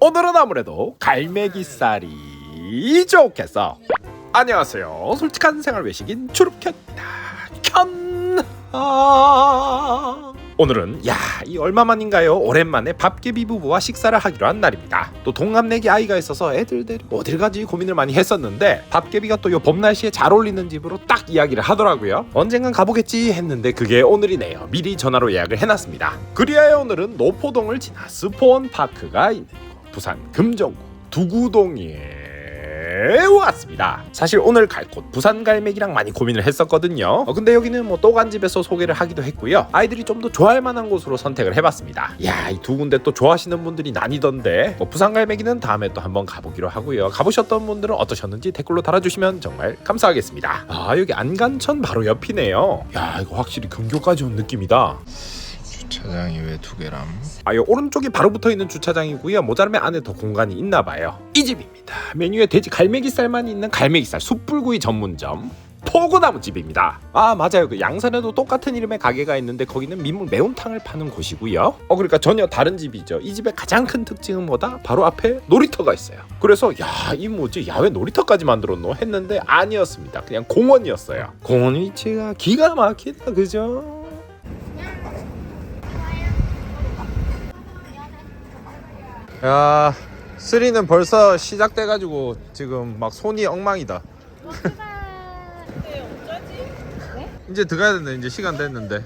오늘은 아무래도 갈매기살이 좋겠어. 안녕하세요. 솔직한 생활 외식인 추룩현입니다. 현. 아... 오늘은 야 이 얼마만인가요? 오랜만에 밥개비 부부와 식사를 하기로 한 날입니다. 또 동갑내기 아이가 있어서 애들 데리고 어딜 가지 고민을 많이 했었는데 밥개비가 또 요 봄 날씨에 잘 어울리는 집으로 딱 이야기를 하더라고요. 언젠간 가보겠지 했는데 그게 오늘이네요. 미리 전화로 예약을 해놨습니다. 그리하여 오늘은 노포동을 지나 스포원 파크가 있는 곳 부산 금정구 두구동에 왔습니다. 사실 오늘 갈 곳 부산 갈매기랑 많이 고민을 했었거든요. 어, 근데 여기는 뭐 또간집에서 소개를 하기도 했고요. 아이들이 좀 더 좋아할 만한 곳으로 선택을 해봤습니다. 야, 이 두 군데 또 좋아하시는 분들이 나뉘던데 뭐 부산 갈매기는 다음에 또 한번 가보기로 하고요. 가보셨던 분들은 어떠셨는지 댓글로 달아주시면 정말 감사하겠습니다. 아, 여기 안간천 바로 옆이네요. 야, 이거 확실히 근교까지 온 느낌이다. 주차장이 왜 두 개람? 아, 요 오른쪽이 바로 붙어 있는 주차장이고요. 모자라면 안에 더 공간이 있나 봐요. 이 집입니다. 메뉴에 돼지 갈매기살만 있는 갈매기살 숯불구이 전문점. 포구나무 집입니다. 아 맞아요. 그 양산에도 똑같은 이름의 가게가 있는데 거기는 민물 매운탕을 파는 곳이고요. 어 그러니까 전혀 다른 집이죠. 이 집의 가장 큰 특징은 뭐다? 바로 앞에 놀이터가 있어요. 그래서 야 이 뭐지 야외 놀이터까지 만들었노 했는데 아니었습니다. 그냥 공원이었어요. 공원 위치가 기가 막히다 그죠? 야, 쓰리는 벌써 시작돼가지고 지금 막 손이 엉망이다. 이제 들어가야 된다. 이제 시간 됐는데.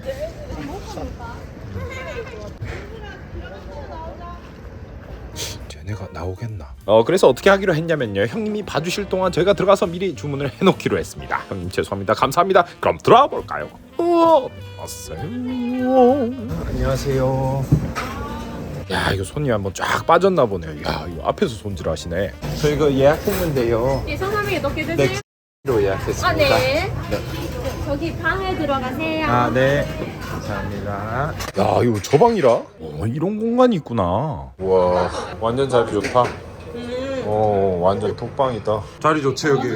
쟤네가 나오겠나? 어 그래서 어떻게 하기로 했냐면요 형님이 봐주실 동안 저희가 들어가서 미리 주문을 해놓기로 했습니다 형님 죄송합니다 감사합니다 그럼 들어가 볼까요? 어, 안녕하세요. 야 이거 손이 한번 쫙 빠졌나 보네요 야 이거 앞에서 손질 하시네 저 이거 예약했는데요. 예, 성함이 어떻게 네, 되세요? 로 예약했습니다. 아, 네. 네. 저기 방에 들어가세요. 아, 네. 감사합니다. 야 이거 저 방이라? 어 이런 공간이 있구나 와, 완전 자리 좋다. 오, 완전 독방이다. 자리 좋지 여기.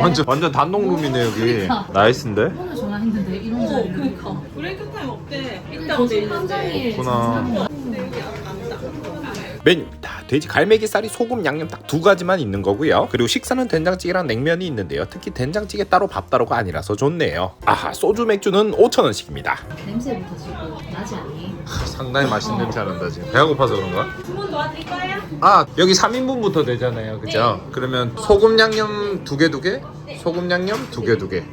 완전 완전 단독룸이네 여기. 나이스인데? 오늘 전화했는데 이런 자리를 브레이크 타임 없대. 근데 있다고 돼 거실 한 장에 있는데. 없구나. 메뉴입니다 돼지 갈매기살이 소금 양념 딱 두 가지만 있는 거고요. 그리고 식사는 된장찌개랑 냉면이 있는데요. 특히 된장찌개 따로 밥 따로가 아니라서 좋네요. 아하 소주 맥주는 5천원씩입니다. 냄새부터 지고 나지 않니? 상당히 맛있는 냄새 난다 지금. 배가 고파서 그런가? 주문 도와드릴까요? 아 여기 3인분부터 되잖아요. 그죠? 그러면 소금 양념 두 개 두개? 소금 양념 두 개 두개.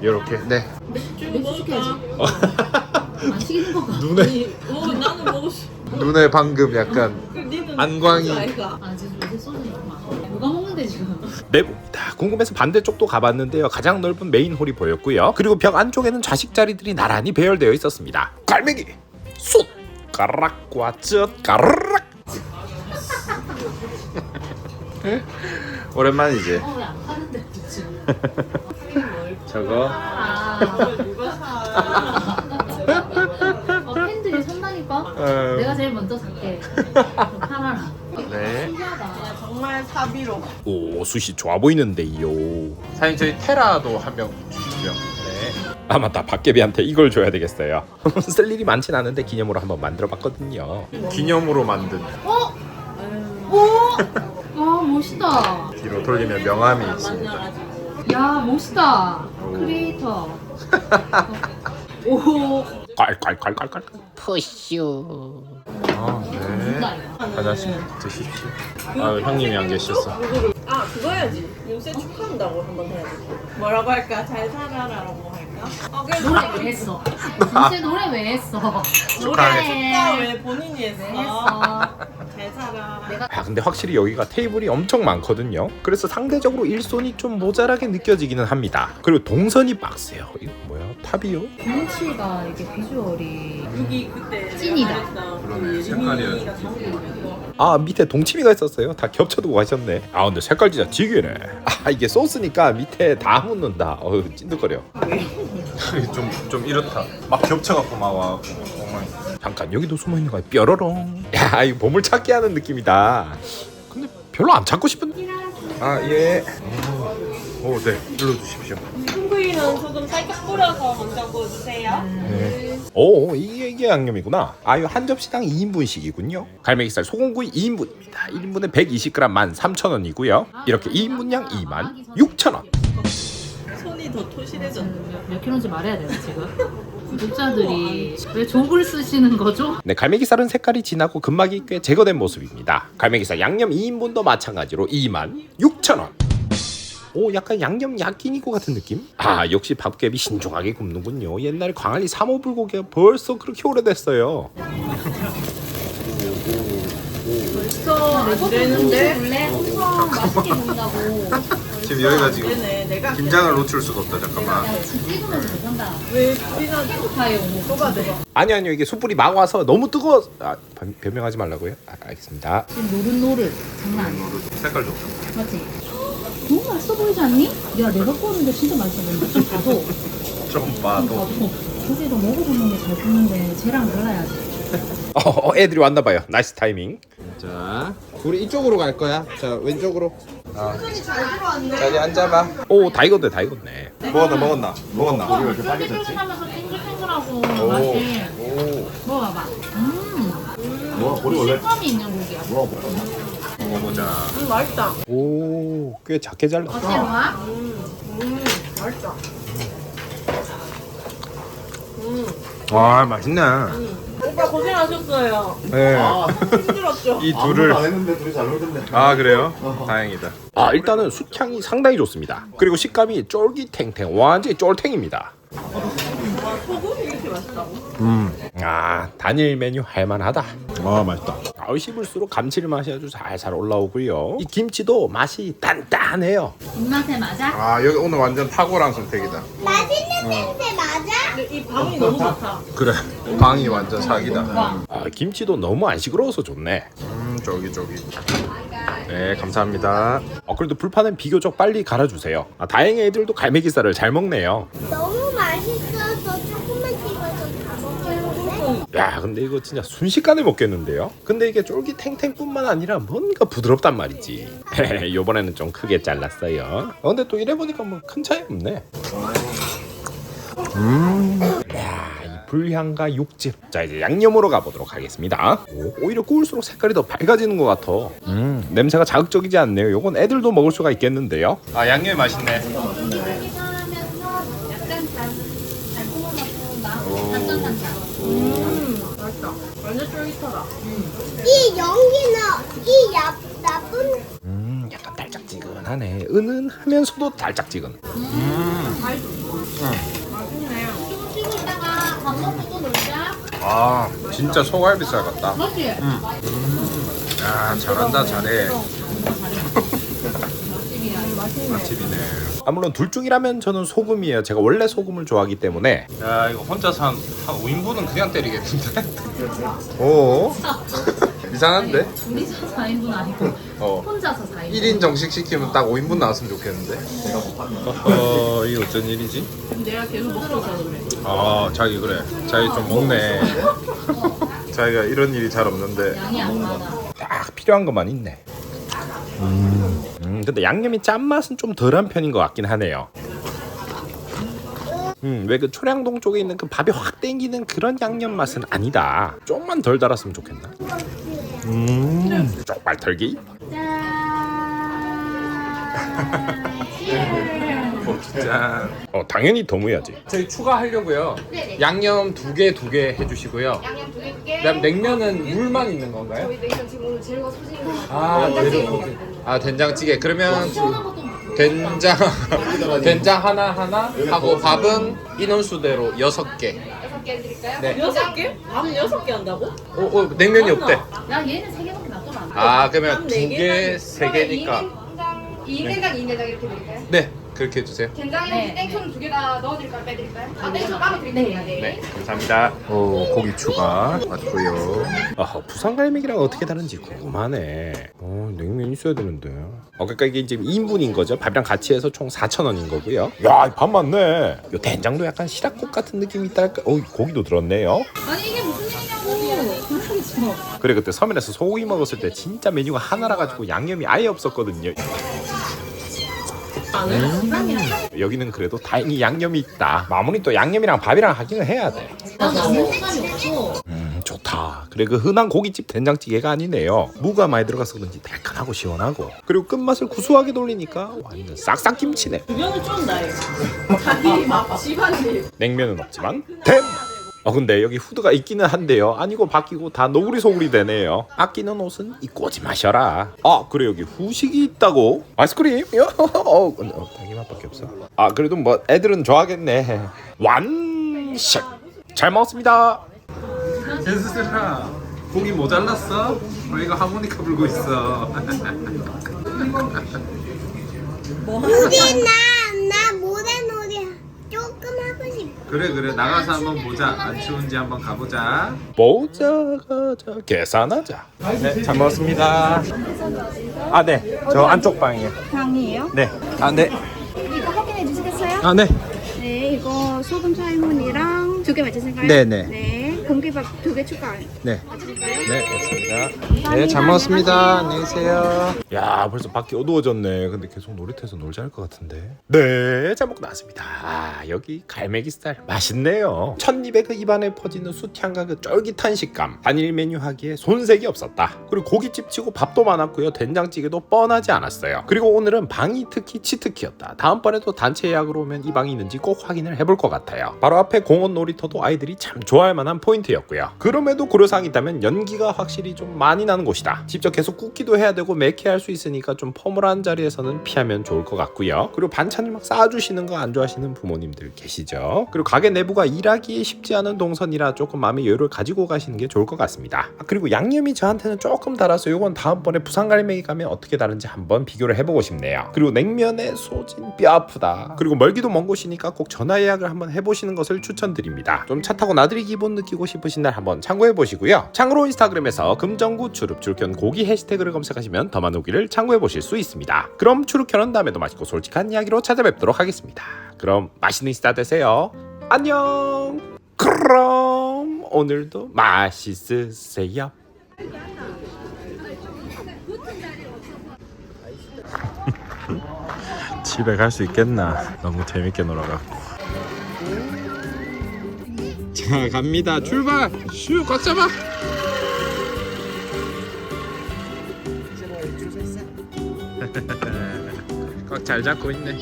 이렇게. 네. 맥주 시켜야지 안 시키는 거가 눈에. 눈에 방금 약간 그 니는 안광이. 아이가. 아 지금 요새 소주 막 누가 먹는데 지금 내부입니다. 궁금해서 반대쪽도 가봤는데요. 가장 넓은 메인 홀이 보였고요. 그리고 벽 안쪽에는 좌식 자리들이 나란히 배열되어 있었습니다. 갈매기, 쏟, 가락과 젓, 가락. 오랜만이지 어 왜 안 파는데 지금 저거 아 누가 사? 어, 팬들이 산다니까 어, 내가 제일 먼저 팔아라 네 신기하다 정말 사비로. 오, 숱이 좋아 보이는데요. 사장님 저희 테라도 한병 주시죠 네아 맞다, 박개비한테 이걸 줘야 되겠어요. 쓸 일이 많진 않은데 기념으로 한번 만들어봤거든요. 기념으로 만든 어? 와 멋있다 뒤로 돌리면 명함이 있습니다. 야 멋있다 오. 크리에이터 오. 깔깔깔깔깔. 아, 네 진짜 이거 하나씩 드십시오 아 형님이 안 계셨어 아 그거 해야지. 요새 축하한다고 한번 해야지. 뭐라고 할까? 잘 살아라라고 할까? 어, 그래서 노래 왜 했어? 진짜 노래 왜 했어? 축하해. 축하 왜 본인이 했어? 왜 했어? 잘 살아. 내가 아 근데 확실히 여기가 테이블이 엄청 많거든요. 그래서 상대적으로 일손이 좀 모자라게 느껴지기는 합니다. 그리고 동선이 빡세요. 이거 뭐야? 탑이요? 경치가 이게 비주얼이 여기 그때 찐이다. 내가 말했던 그러네, 그 색깔이 예림이가 사온 거. 아 밑에 동치미가 있었어요. 다 겹쳐두고 가셨네. 아 근데 색깔 진짜 지기네. 아 이게 소스니까 밑에 다 묻는다. 어우 찐득거려. 좀, 좀 이렇다 막 겹쳐갖고 막 와갖고 엉망이 잠깐 여기도 숨어 있는 거야. 뾰로롱. 야 이거 보물 찾기 하는 느낌이다. 근데 별로 안 찾고 싶은데. 아 예. 오네 눌러주십시오 큰 거에 고기는 소금 살짝 뿌려서 먼저 구워주세요. 네. 오 이게, 이게 양념이구나 아유 한 접시당 2인분씩이군요 갈매기살 소금구이 2인분입니다 1인분에 120g 13,000원이고요 이렇게 2인분량 26,000원 손이 더 토실해졌는데. 몇 킬로인지 말해야 되나 지금? 구독자들이 왜 족을 쓰시는 거죠? 네, 갈매기살은 색깔이 진하고 근막이 꽤 제거된 모습입니다. 갈매기살 양념 2인분도 마찬가지로 26,000원. 오, 약간 양념 야끼니고 같은 느낌? 아, 역시 밥갭이 신중하게 굽는군요. 옛날 광안리 3호 불고기가 벌써 그렇게 오래됐어요. 벌써 이랬는데? 원래 엄청 맛있게 먹는다고 지금 여기가 지금 내가 김장을 놓칠 수가 없다 잠깐만 왜 불이나 오고 뽑아내? 아니 아니요. 이게 숯불이 막 와서 너무 뜨거워. 아, 변- 변명하지 말라고요? 아, 알겠습니다. 지금 노릇노릇 장난 아니야 색깔 좋다 맞지? 너무 맛있어 보이지 않니? 야 내가 구웠는데 진짜 맛있어 보인다 좀 봐도 좀좀 봐도 고기도 먹어보는 게잘 굽는데 쟤랑 달라야지 어, 어, 애들이 왔나 봐요. 나이스 타이밍. 자, 우리 이쪽으로 갈 거야. 자, 왼쪽으로. 아. 자리 앉아봐. 오, 다 익었네, 다 익었네. 먹었나 먹었나 먹었나 쫄깃쫄깃하면서 탱글탱글하고 맛이 오 먹어봐 음뭐 우리 원래 식감이 있는 고기야 먹어보자 음, 맛있다. 오, 꽤 작게 잘랐다. 어때로와? 음, 맛있다. 와 맛있네 오빠 고생하셨어요. 네. 힘들었죠? 이 둘을 안 했는데 둘이 잘 놀던데. 아 그래요? 다행이다 아, 일단은 숯향이 상당히 좋습니다. 그리고 식감이 쫄깃탱탱, 완전히 쫄탱입니다. 소금이 이렇게 맛있다고? 아, 단일 메뉴 할만하다. 와 맛있다 아, 씹을수록 감칠맛이 아주 살살 올라오고요. 이 김치도 맛이 단단해요. 입맛에 맞아? 아 여기 오늘 완전 탁월한 선택이다 맛있는 냄새 맞아? 근데 이 방이 너무 좋다. 그래 방이 완전 사기다 아, 김치도 너무 안 시끄러워서 좋네. 음 쫄깃쫄깃 네 감사합니다 어, 그래도 불판은 비교적 빨리 갈아주세요. 아, 다행히 애들도 갈매기살을 잘 먹네요. 너무 맛있어서 조금만 찍어서 다 먹었는데? 야, 근데 이거 진짜 순식간에 먹겠는데요? 근데 이게 쫄깃탱탱뿐만 아니라 뭔가 부드럽단 말이지. 요번에는 좀 크게 잘랐어요. 어, 근데 또 이래 보니까 뭐 큰 차이 없네. 음. 야, 이 불향과 육즙. 자, 이제 양념으로 가보도록 하겠습니다. 오, 오히려 구울수록 색깔이 더 밝아지는 것 같아. 음, 냄새가 자극적이지 않네요. 요건 애들도 먹을 수가 있겠는데요? 아 양념이 맛있네 음. 완전 쫄깃하다. 이 연기는 이 야, 나쁜 음, 약간 달짝지근하네. 은은하면서도 달짝지근. 맛있네. 좀 쉬고 있다가 밥 먹고 또 놀자 아 진짜 소갈비살 같다 맞지? 야 잘한다 잘해 맛집이네 아, 물론 둘 중이라면 저는 소금이에요. 제가 원래 소금을 좋아하기 때문에. 야 이거 혼자서 한, 한 5인분은 그냥 때리겠는데? 오 이상한데? 둘이서 4인분 아니고 어 혼자서 4인분 1인 정식 시키면 딱 5인분 나왔으면 좋겠는데 어 이게 어쩐 일이지? 내가 계속 먹어서 그래. 아 자기 그래 자기 좀 먹네 자기가 이런 일이 잘 없는데 양이 안 많아 딱 필요한 것만 있네. 음, 음, 근데 양념이 짠맛은 좀 덜한 편인 것 같긴 하네요. 음, 왜 그 초량동 쪽에 있는 그 밥이 확 땡기는 그런 양념 맛은 아니다. 좀만 덜 달았으면 좋겠나? 음, 쪽발 털기. 짠 어, 당연히 더 무야지. 저희 추가하려고요. 양념 두 개 두 개 해주시고요. 양념 두개. 두개 그다음 냉면은 물만 있는 건가요? 저희 냉면 지금 오늘 재료가 소진이 아 돼지 아 된장찌개. 그러면 된장 된장 하나 하나 하고 밥은 인원수대로 여섯 개. 여섯 개 해드릴까요? 네. 여섯 개? 밥 여섯 개 한다고? 오, 오 냉면이 없대. 야 얘는 3개밖에 놔둬라 아 그러면 밥두네 개, 세 개니까. 2인당 2인당 이렇게 드릴까요? 네 그렇게 해주세요. 된장이랑 네. 땡초는 두 개 다 넣어드릴까요? 빼드릴까요? 아 땡초 까면 드릴게요 네. 네 감사합니다. 오 고기 추가 맞고요. 아, 부산 갈매기랑 어떻게 다른지 궁금하네. 어, 냉면 있어야 되는데. 어, 그러니까 이게 지금 2인분인 거죠. 밥이랑 같이 해서 총 4,000원인 거고요. 야, 밥 맞네. 요 된장도 약간 시락국 같은 느낌이 있달까. 어, 고기도 들었네요. 아니 이게 무슨 일이냐고 그래 그때 서면에서 소고기 먹었을 때 진짜 메뉴가 하나라 가지고 양념이 아예 없었거든요. 안 해? 여기는 그래도 다행히 양념이 있다. 마무리 또 양념이랑 밥이랑 하기는 해야 돼. 나 남는 시간이 없어. 음 좋다. 그래 그 흔한 고깃집 된장찌개가 아니네요. 무가 많이 들어가서 그런지 달큰하고 시원하고 그리고 끝맛을 구수하게 돌리니까 완전 싹싹 김치네. 주변을 쫀다 이거. 자기 막 집안일. 냉면은 없지만 댐. 어 근데 여기 후드가 있기는 한데요. 아니고 바뀌고 다 노구리 소구리 되네요. 아끼는 옷은 입고 오지 마셔라. 아 그래 여기 후식이 있다고? 아이스크림? 요? 어, 어, 당기맛밖에 없어. 아 그래도 뭐 애들은 좋아하겠네. 완식. 잘 먹었습니다. 현수들아 고기 모자랐어? 우리가 하모니카 불고 있어 우리 나나 모래놀이 조금. 그래 그래 나가서 한번 보자 안 추운지 한번 가보자 보자 가자 계산하자. 네, 잘 먹었습니다. 아 네, 저 안쪽 방이에요. 방이에요? 네, 아 네, 이거 확인해 주시겠어요? 아 네. 네, 이거 소금 차이문이랑 두 개 맞으실까요? 네네. 네, 공기밥 두 개 추가요. 네. 네, 맞습니다. 네, 잘 먹었습니다. 안녕히 계세요. 야, 벌써 밖이 어두워졌네. 근데 계속 놀이터에서 놀자 할 것 같은데. 네, 잘 먹고 나왔습니다. 아, 여기 갈매기살 맛있네요. 첫 입에 그 입안에 퍼지는 숯향과 그 쫄깃한 식감. 단일 메뉴 하기에 손색이 없었다. 그리고 고깃집 치고 밥도 많았고요. 된장찌개도 뻔하지 않았어요. 그리고 오늘은 방이 특히 치트키였다. 다음번에도 단체 예약으로 오면 이 방이 있는지 꼭 확인을 해볼 것 같아요. 바로 앞에 공원 놀이터도 아이들이 참 좋아할 만한 포인트 였고요. 그럼에도 고려사항이 있다면 연기가 확실히 좀 많이 나는 곳이다. 직접 계속 굽기도 해야 되고 매캐할 수 있으니까 좀 포멀한 자리에서는 피하면 좋을 것 같고요. 그리고 반찬을 막 쌓아주시는 거 안 좋아하시는 부모님들 계시죠. 그리고 가게 내부가 일하기에 쉽지 않은 동선이라 조금 마음의 여유를 가지고 가시는 게 좋을 것 같습니다. 아, 그리고 양념이 저한테는 조금 달아서 이건 다음번에 부산 갈매기 가면 어떻게 다른지 한번 비교를 해보고 싶네요. 그리고 냉면의 소진 뼈 아프다. 그리고 멀기도 먼 곳이니까 꼭 전화 예약을 한번 해보시는 것을 추천드립니다. 좀 차 타고 나들이 기분 느끼고 싶으신 날 한번 참고해 보시고요. 참고로 인스타그램에서 금정구 추릅 출견 고기 해시태그를 검색하시면 더 많은 후기를 참고해 보실 수 있습니다. 그럼 추릅견은 다음에도 맛있고 솔직한 이야기로 찾아뵙도록 하겠습니다. 그럼 맛있는 시다 되세요. 안녕. 그럼 오늘도 맛있으세요. 집에 갈 수 있겠나? 너무 재밌게 놀아갖고. 자 갑니다. 출발. 슈 꽉 잡아. 꽉 잘 잡고 있네.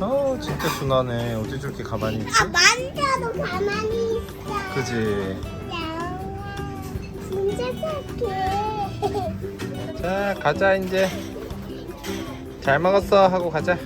어 진짜 순하네. 어디 저렇게 가만히 있지? 아 만져도 가만히 있어. 그지. 자 가자 이제. 잘 먹었어 하고 가자.